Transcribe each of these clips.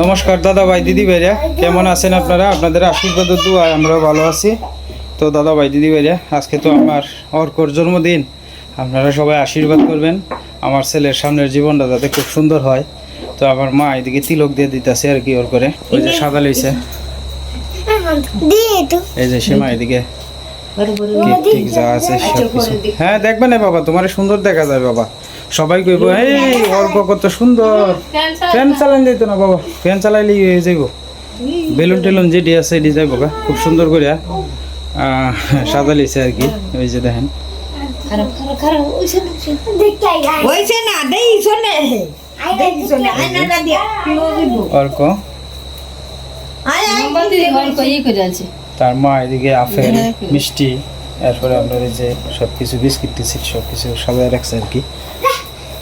নমস্কার দাদা ভাই দিদি ভাইরা। কেমন আছেন আপনারা? আপনাদের আশীর্বাদ ও দোয়ায় আমরা ভালো আছি। তো দাদা ভাই দিদি ভাইরা আজকে তো আমার অর্কর জন্মদিন। আপনারা সবাই আশীর্বাদ করবেন। আমার ছেলের সামনের জীবনটা যাতে খুব সুন্দর হয়। তো আমার মা এদিকে তিলক দিয়ে দিতেছে আর কি ওর করে। ওই যে সাদা লইছে। এই যে সীমা এদিকে যা আছে সব কিছু। হ্যাঁ দেখবে না বাবা তোমার সুন্দর দেখা যায় বাবা। সবাই কইব এই অল্প কত সুন্দর। ফ্যান চালান দিত না বাবা ফ্যান চালাইলে হয়ে যাইব। বেলুন টেলুন যেটি আছে এটি যাইব গা। খুব সুন্দর করে সাজালিছে আর কি ওই যে দেখেন। অর্ক? তার মা এদিকে আপেল মিষ্টি এরপরে আপনার এই যে সব কিছু বিস্কিট টিস্কিট সব কিছু সাজায় রাখছে আর কি।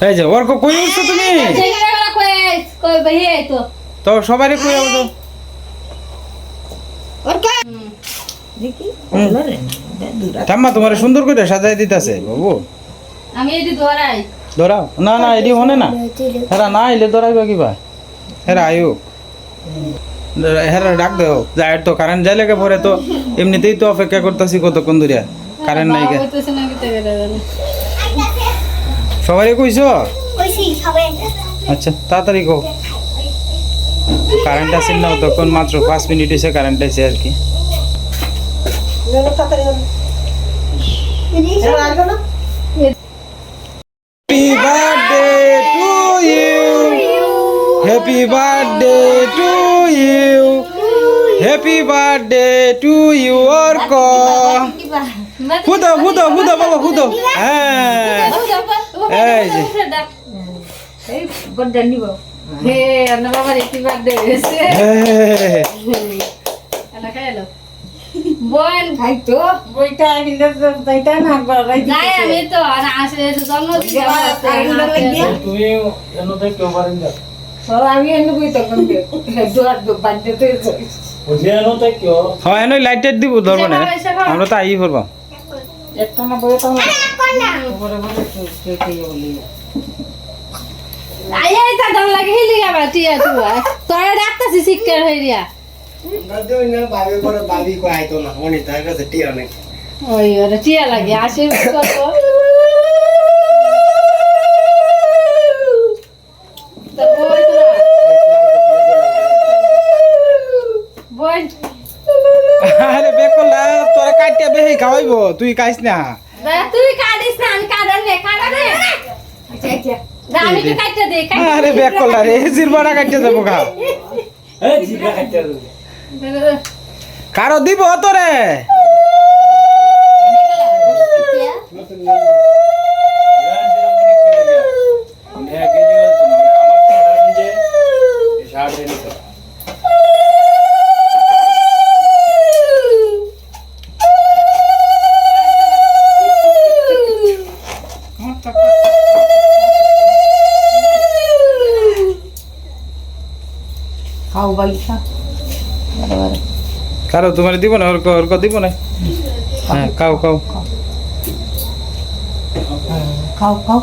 এই যে অর্ক কই উঠছো তুমি? কই তো সবারই কই দূরা। ঠাম্মা তোমার সুন্দর করে সাজাই দিতেছে বাবু। আমি এটি ধরাই। ধরাও। না না এটি হনে না। হেরা না এলে ধরাইবা কিবা হেরা আয়ু হেরা ডাক দেও যায় তো কারেন্ট যাই লেগে পরে তো এমনিতেই তো অপেক্ষা করতেছি কতক্ষণ ধরিয়া। কারেন্ট নাই গে কইতেছ না কিতে করে জানি সবাই কইছো? আচ্ছা তাড়াতাড়ি কো কারেন্ট আসেন না তখন মাত্র পাঁচ মিনিট হয়েছে কারেন্ট আছে আর কি। Happy birthday to you happy birthday to you happy birthday to you Arko ফুদো ফুদো ফুদো বাবা ফুদো হ্যাঁ এই যে এই হ্যাঁ। না নাই আমি তো আর আসলে জন্মদিন দো বাদ্য তো হ্যাঁ এনে লাইট দিব ধরবো না আমরা তো আই করব একটা না বই তো আয় আই তা দম লাগে হিলি গা বাটি আ তুয়া তোরা ডাকতাছি শিক্ষার হইরিয়া ওই ওরে টিয়া লাগে আসে করব তুই কাইস না। না, তুই কাটিস না আমি কাটার নে কাটার নে না, আমি তো কাটতে দে কাটতে আরে রে জিরবাড়া খা কারও দিব তোরে? খাও বাইসা কারও তোমার দিব না ওরক ওরক দিব না হ্যাঁ খাও খাও খাও খাও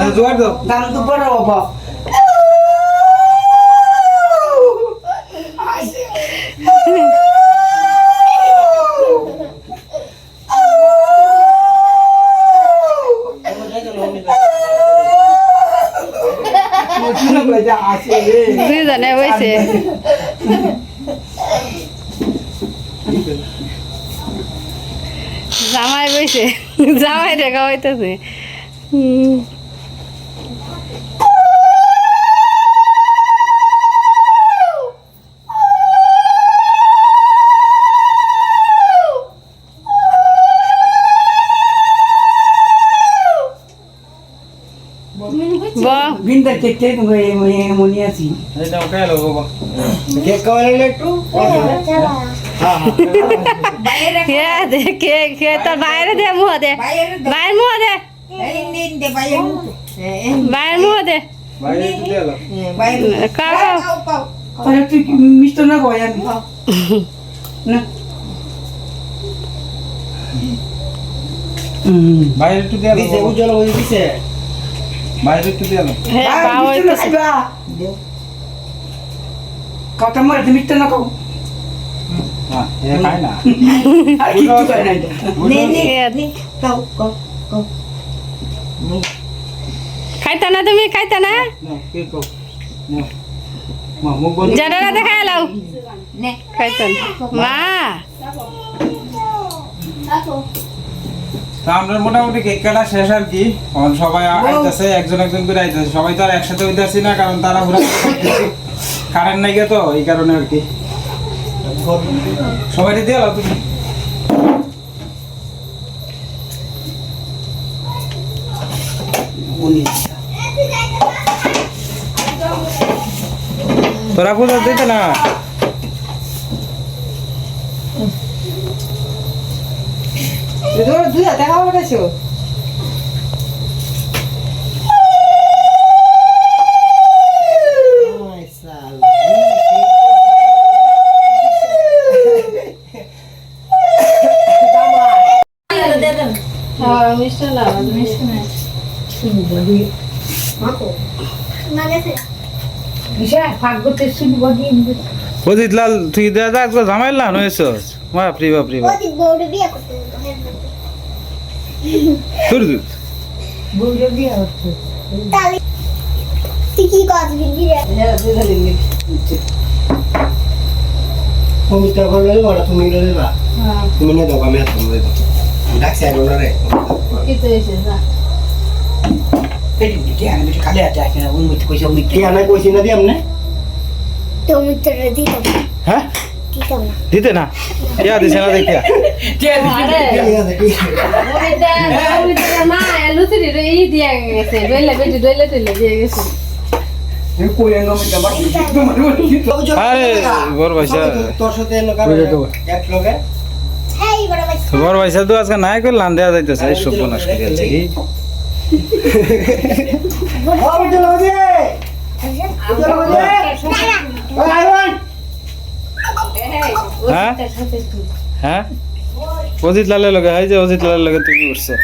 আয় জোয়ার দাও দাম তো বড় বাবা বইছে জামাই বইছে। জামাই দেখা হইতেছে। বাহ মনে কে কে তোর বাইরে দে মুহ দে বাইরে মুহ বাইরে মুহ মিষ্টি না নি না বাইরে একটু দিয়ে দাও বাবা। উজ্জ্বল হয়ে দিছে বাইরে একটু দিয়ে। হ্যাঁ, না খাইবা। কথা মরে তুমি মিষ্টি না খাও হ্যাঁ, এ খায় না। আর কিচ্ছু খাই না। নে নে নে খাও খাও খাও খাইতা না তুমি খাইতা না নাও, কে খাও? নাও। মা, মুখ বন্ধ। জানা রাতে খাই লাও নে খাইতেন মা তা আমরা মোটামুটি কেক কাটা শেষ আর কি। সবাই আইতেছে একজন একজন করে আইতেছে। সবাই তো আর একসাথে হইতে না কারণ তারা ঘুরে কারেন্ট নাই তো এই কারণে আর কি। সবাই দিয়ে তুমি? তোরা পূজা দিতে না দুধ দেখা হবে গেছো দে দেন মিষ্টি না মিষ্টি না শুনি বলি না গেছে বিষয় ফাঁক করতে শুনি বলি অজিত লাল তুই দাদা একবার ঝামেলা হয়েছস বাপরি বাপরি বাপ ওই বউরে বিয়ে করতে হতো তোর দুধ? বউরে বিয়ে হচ্ছে তাহলে তুই কি করবি গিরে কমিটা করলে ওরা তুমি গেলে বা তুমি না দাও আমি আর তুমি দাও ডাকছে আর ওরা রে কিতে এসে যা এই মিষ্টি আনে মিষ্টি খালি আছে আছে না ওই মিষ্টি কইছে না দি আমনে তুমি তোর হ্যাঁ? দিতে না? ইয়া দিছে না আরে। বড় বড় ভাইসা। তো আজকে নাই করে লান দেওয়া যাইতেছে। এই সব বনাস করে আছে কি? ও বিটে লগে চলো লগে ওই আইরন হ্যাঁ? হ্যাঁ? অজিত লালের লগে এই যে অজিত লালের লগে তুমি উঠছো।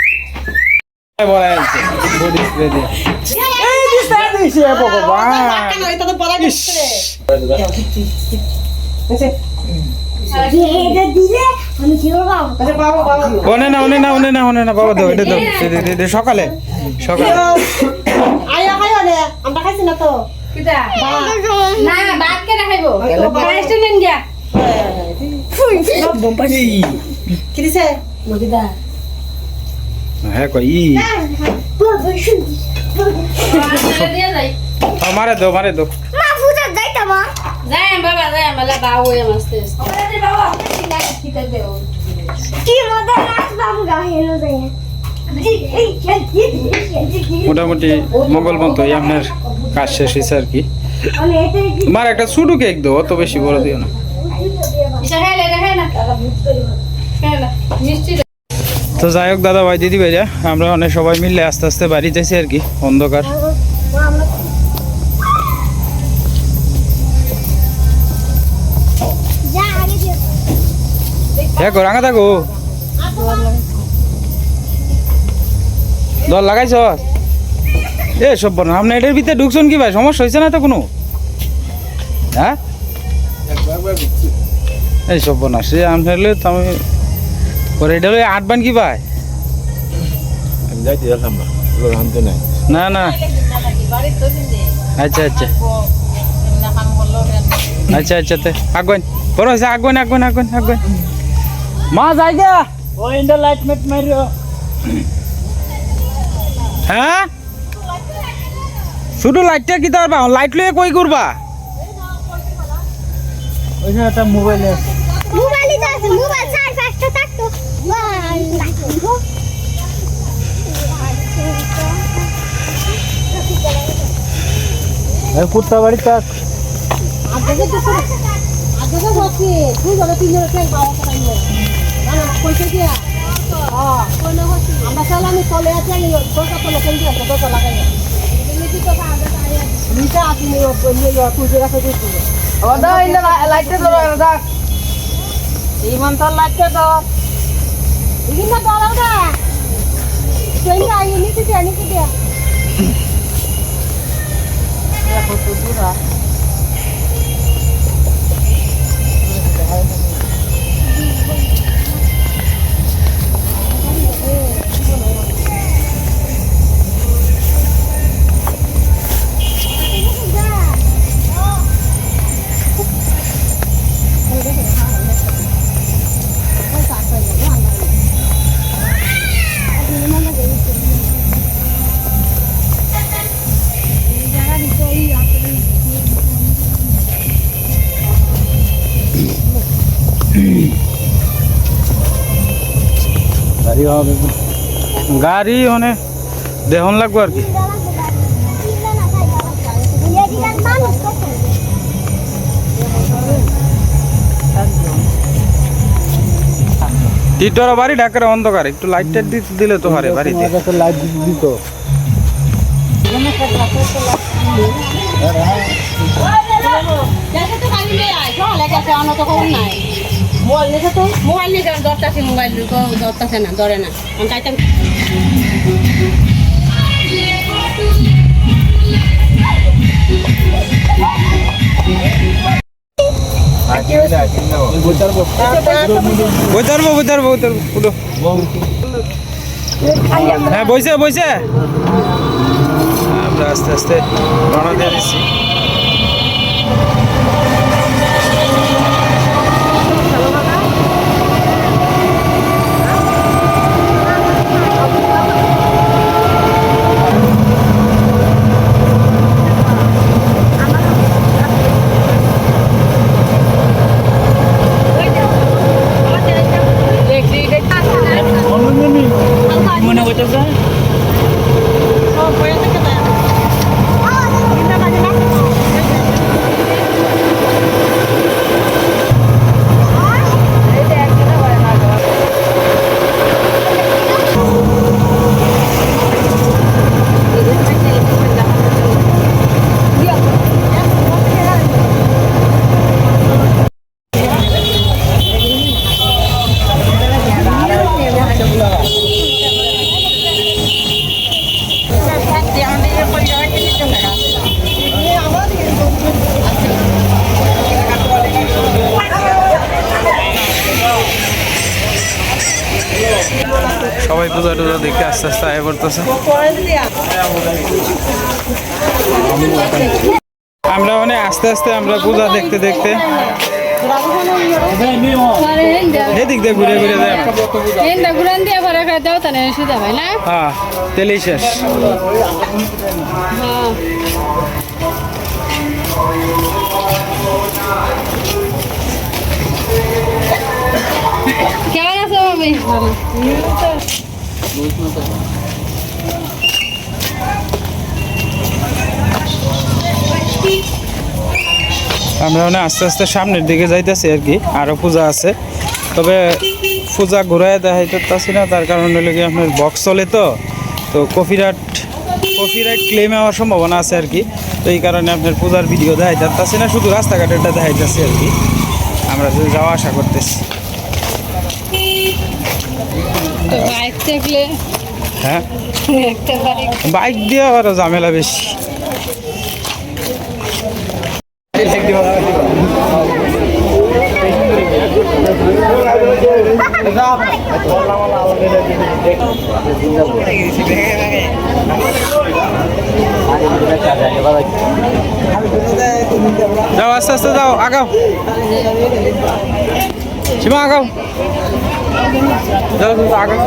সকালে সকালে। আমরা খাইছি না তো। না কে রাখাইবো কি দিছে মগিদা হ্যাঁ কই ই আপনারা দিয়ে যাই আ, মারে দাও মারে দাও মা পূজা যাইতাম যাই বাবা যাই আমালা বাউ এ মাস্তে কি মজা নাচ বাবু গা যাই মোটামুটি মঙ্গল মতো আপনার কাজ শেষ হয়েছে আর কি। আমি এটা মার একটা ছোট কেক দাও অত বেশি বড় দিও না ইসা খাইলে দেখা না খাইলা মিষ্টি তো যাই হোক, দাদা ভাই, দিদি ভাইরা, আমরা অনেক সবাই মিলে আস্তে আস্তে বাড়ি যাইছি আর কি, অন্ধকার। হ্যাঁ গো, রাঙা থাকো দল লাগাইছ? এ সব বনা আপনি এটার ভিতরে ঢুকছেন কি ভাই? সমস্যা হয়েছে না তো কোনো? হ্যাঁ? এই সব বনা সে আমি হলে তো আমি পরে এটা হলো আট বান কি ভাই যাইতে যেতাম না না না। আচ্ছা আচ্ছা। আচ্ছা আচ্ছা তে আগুন বড় হয়েছে আগুন আগুন আগুন আগুন মা যাই গা ও ইন্ডা লাইট মেট মারিও হ্যাঁ? শুধু লাইটটা কি পারবা লাইট লয়ে কই করবা ওইখানে একটা মোবাইল আছে। মোবাইলই তো আছে মোবাইল চার পাঁচটা থাকতো কুত্তা বাড়ি থাক আমরা চালানি চলে আছে কলকাতা লোকেল দিয়ে আছে দোকান লাগাই Bisa aku nyuruh nyuruh aku juga sedih. Oh, dah ini light itu dah. ইমন্তর লাগছে তো। বিভিন্ন দলাও না ট্রেনে আই নিচে দিয়া নিচে দিয়া দেখো তো দূরা আর গাড়ি মানে দেহন লাগবো আর কি। টিটোর বাড়ি ঢাকার অন্ধকার, একটু লাইট টাইট দিলে তো হারে বাড়িতে। লাইট দিত তো মোবাইল নিয়ে তো? মোবাইল নিয়ে দরকার মোবাইল? দরকার না ধরে না। আমি বইতে পারব বইতে পারব উঠো। হ্যাঁ বইছে বইছে। আমরা আস্তে আস্তে রওনা দিয়ে দিচ্ছি মনে হইতেছে সবাই পূজা টুজা দেখে আস্তে আস্তে আয় করতেছে আমরা মানে আস্তে আস্তে আমরা পূজা দেখতে দেখতে ঘুরে ঘুরে যায় গুরান দিয়ে ভরা করে দাও তাহলে সুদা না হ্যাঁ তেলেই শেষ। কেমন আছো আমরা মানে আস্তে আস্তে সামনের দিকে যাইতেছি আর কি আরও পূজা আছে। তবে পূজা ঘুরাই দেখাইতেছি না তার কারণ হলো কি আপনার বক্স চলে তো তো কপিরাইট কপিরাইট ক্লেম হওয়ার সম্ভাবনা আছে আর কি। তো এই কারণে আপনার পূজার ভিডিও দেখাইতেছি না শুধু রাস্তাঘাটেরটা দেখাইতেছি আর কি। আমরা যে যাওয়া আশা করতেছি। বাইক থাকলে হ্যাঁ? বাইক দিয়ে আরও ঝামেলা বেশি। যাও আস্তে আস্তে যাও আগাও সীমা আগাও যাও যাও, আগাও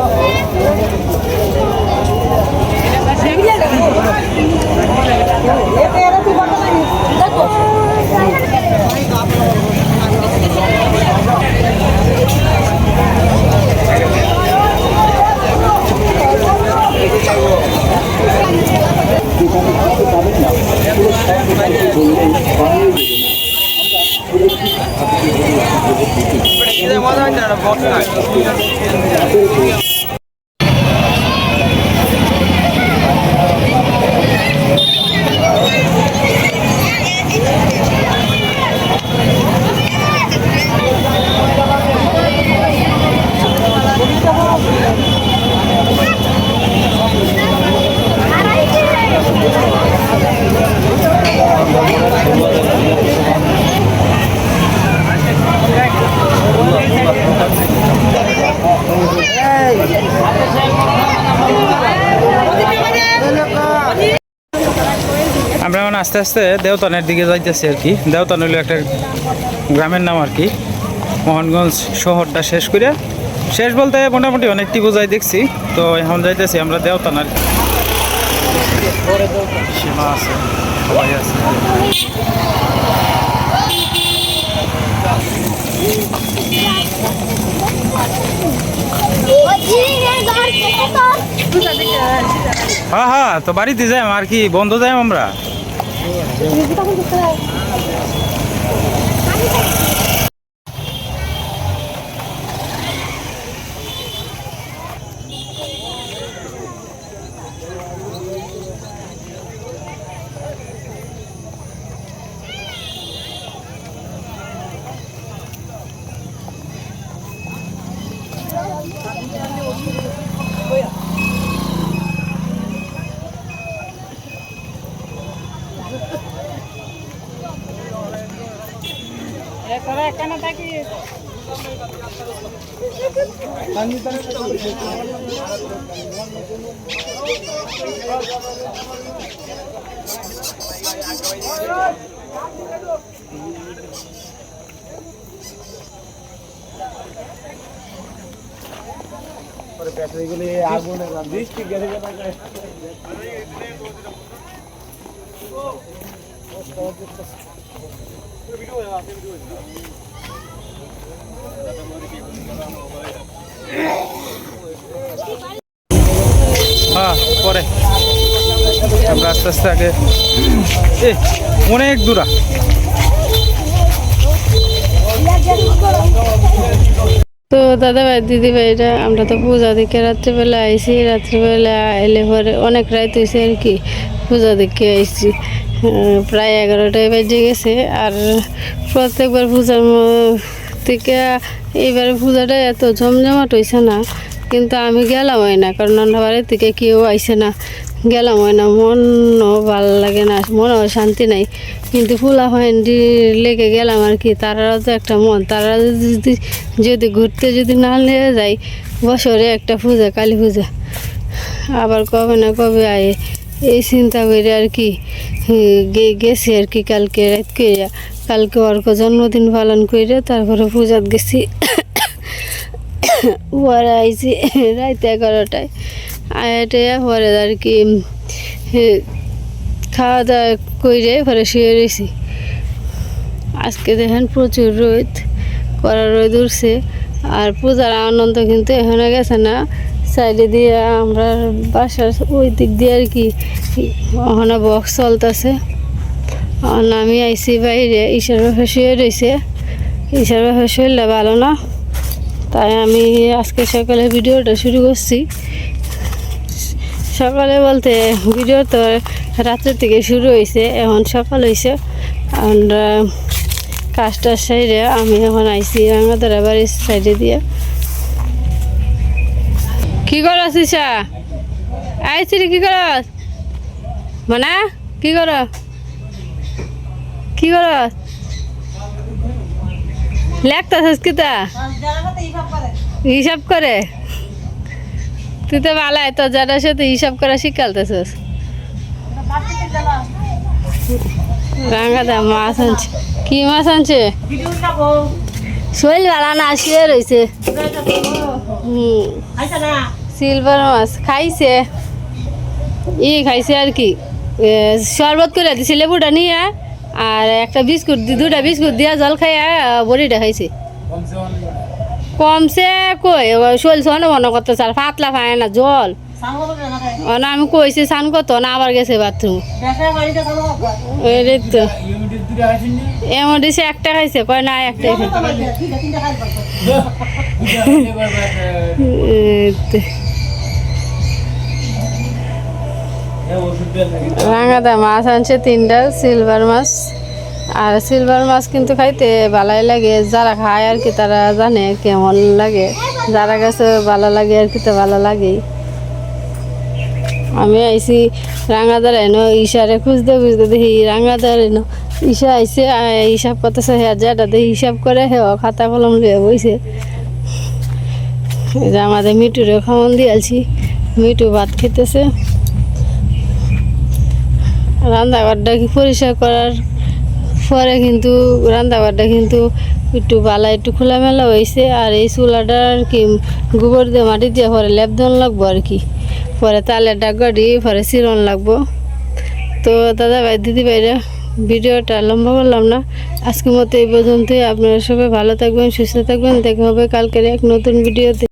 আস্তে আস্তে দেওতানের দিকে যাইতেছি আর কি। দেওতান হলো একটা গ্রামের নাম আর কি। মোহনগঞ্জ শহরটা শেষ করে শেষ বলতে মোটামুটি অনেকটি বোঝাই দেখছি। তো এখন যাইতেছি আমরা দেওতান আর কি। সীমা আছে সবাই আছে। হ্যাঁ হ্যাঁ তো বাড়িতে যাই আর কি বন্ধ যাই আমরা। 여기다 혼자 감사합니다. কেন থাকি ব্যাটারিগুলি আগুনে বৃষ্টি গেলে কষ্ট হ্যাঁ পরে। আমরা আস্তে আস্তে আগে এ, অনেক দূরা। তো দাদা ভাই, দিদি ভাইরা, আমরা তো পূজা দেখে রাত্রিবেলা আইসি রাত্রিবেলা এলে পরে অনেক রাত হয়েছে আর কি। পূজা দেখে আইসি প্রায় এগারোটায় বেজে গেছে আর প্রত্যেকবার পূজার থেকে এইবারে পূজাটা এত জমজমাট হয়েছে না, কিন্তু আমি গেলাম হয় না, কারণ অন্য বাড়ির থেকে কেউ আইসে না। গেলাম হয় না, মনও ভালো লাগে না, মনও শান্তি নাই। কিন্তু ফুলা হয়েন্ডি লেগে গেলাম আর কি তারাও তো একটা মন, তারা যদি যদি ঘুরতে যদি না নিয়ে যায়, বছরে একটা পূজা, কালী পূজা। আবার কবে না কবে আয়ে। এই চিন্তা করে আর কি গেছি আর কি কালকে রাত করে কালকে অর্ক জন্মদিন পালন করে তারপরে পূজাত গেছি। পরে আইছি রাত এগারোটায়। আয়াটে পরে আর কি খাওয়া দাওয়া করে পরে শুয়ে রয়েছি আজকে দেখেন প্রচুর রোদ করা রোদ উঠছে। আর পূজার আনন্দ কিন্তু এখানে গেছে না। সাইডে দিয়ে আমরা বাসার ওই দিক দিয়ে আর কি ওখানে বক্স চলতেছে। আমি আইসি বাইরে ঈশ্বর বাপে শুয়ে রয়েছে ঈশ্বর শরীরটা ভালো না, তাই আমি আজকে সকালে ভিডিওটা শুরু করছি। সকালে বলতে ভিডিও তো রাত্রের থেকে শুরু হয়েছে এখন সকাল হয়েছে আমরা কাজটার সাইডে আমি এখন আইসি রাঙাদারা বাড়ির সাইডে দিয়ে। কি কর সিসা আইসি রে কি কর মানা, কি কর? কি কর? লেখতাছিস কিতা হিসাব করে। তুই তো ভালো তো যারা সাথে হিসাব করা শিখালতেছিস। রাঙাদা মাছ আনছে। কি মাছ আনছে? শরীর ভালো না শুয়ে রয়েছে সিলভার মাছ খাইছে। ই খাইছে আর কি। শরবত করে দিছে লেবুটা নিয়ে আর একটা বিস্কুট দুটা বিস্কুট দিয়া জল খাইয়া বড়িটা খাইছে। কমছে কই? শৈল শোনো মনে করতে চার পাতলা খায় না জল। না আমি কইছি স্নান করতো না আবার গেছে বাথরুম তো। এমন দিছে একটা খাইছে কয় না একটাই খাইছে। রাঙাদা মাছ আনছে তিনটা সিলভার মাছ। আর সিলভার মাছ কিন্তু খাইতে ভালাই লাগে, যারা খায় আর কি তারা জানে কেমন লাগে। যারা কাছে ভালো লাগে আর কি তো ভালো লাগেই। আমি আইছি রাঙাদার এনো ইশারে খুঁজতে খুঁজতে দেখি রাঙাদার এনো। ঈশা আইসে হিসাব করতেছে হ্যাঁ যেটা দেখি হিসাব করে হ্যাঁ খাতা কলম লিয়ে বইছে। আমাদের মিটুরে খাওয়ান দিয়েছি, মিটু ভাত খেতেছে। রান্নাঘরটা কি পরিষ্কার করার পরে কিন্তু রান্নাঘরটা কিন্তু একটু বালা, একটু খোলামেলা হয়েছে। আর এই চুলাটা আর কি গোবর দিয়ে মাটি দিয়ে পরে লেপ ধন লাগবো আর কি। পরে তালের ডাকবাড়ি পরে চিরন লাগবো। তো দাদা ভাই দিদি ভাইরা ভিডিওটা লম্বা করলাম না। আজকের মতো এই পর্যন্তই। আপনারা সবাই ভালো থাকবেন, সুস্থ থাকবেন। দেখা হবে কালকের এক নতুন ভিডিওতে।